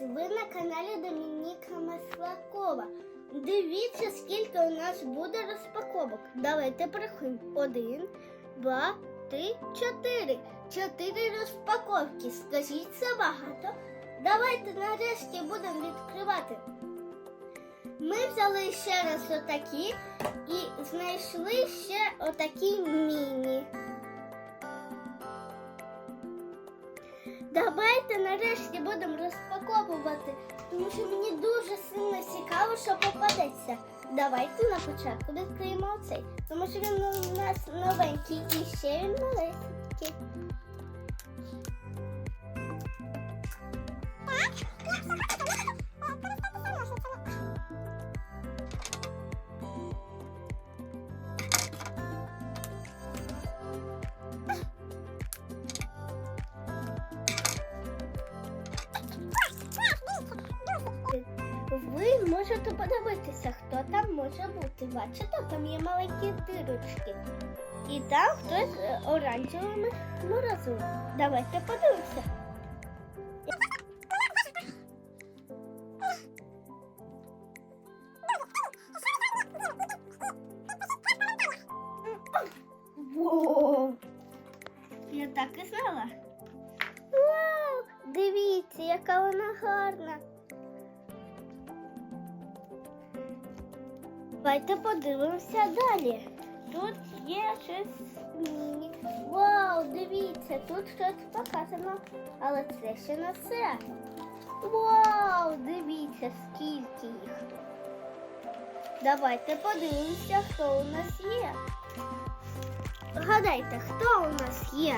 ви на каналі Домініка Маслакова. Дивіться, скільки у нас буде розпаковок. Давайте порахуємо. Один, два, три, чотири. Чотири розпаковки. Скажіть це багато. Давайте нарешті будемо відкривати. Ми взяли ще раз отакі і знайшли ще отакі міні. Давайте нарешті будемо розпаковувати, тому що мені дуже сильно цікаво, що попадеться. Давайте на початку відкриємо оцей, тому що він у нас новенький і ще він малесенький. Можете подивитися, хто там може бути. Бачите, там є маленькі дирочки. І там хтось з оранжевими морозивом. Давайте подивимося. Я так і знала. Вау! Дивіться, яка вона гарна. Давайте подивимося далі. Тут є щось. Вау, дивіться, тут щось показано, але це ще не все. Вау, дивіться, скільки їх. Давайте подивимося, хто у нас є. Гадайте, хто у нас є?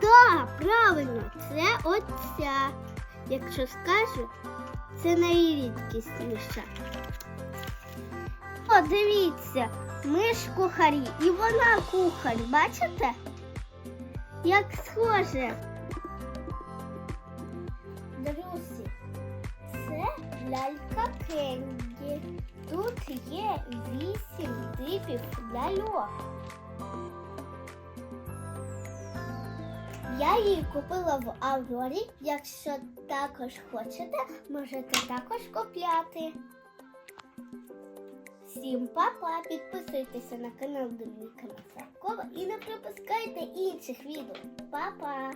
Так, правильно, це оця. Якщо скажу, це найрідкісніша. О, дивіться, ми ж кухарі, і вона кухар, бачите? Як схоже. Друзі, це лялька Кенді. Тут є вісім типів ляльок. Я її купила в Аврорі. Якщо також хочете, можете також купляти. Всім папа! Підписуйтеся на канал Доміка Масаркова і не пропускайте інших відео. Па-па!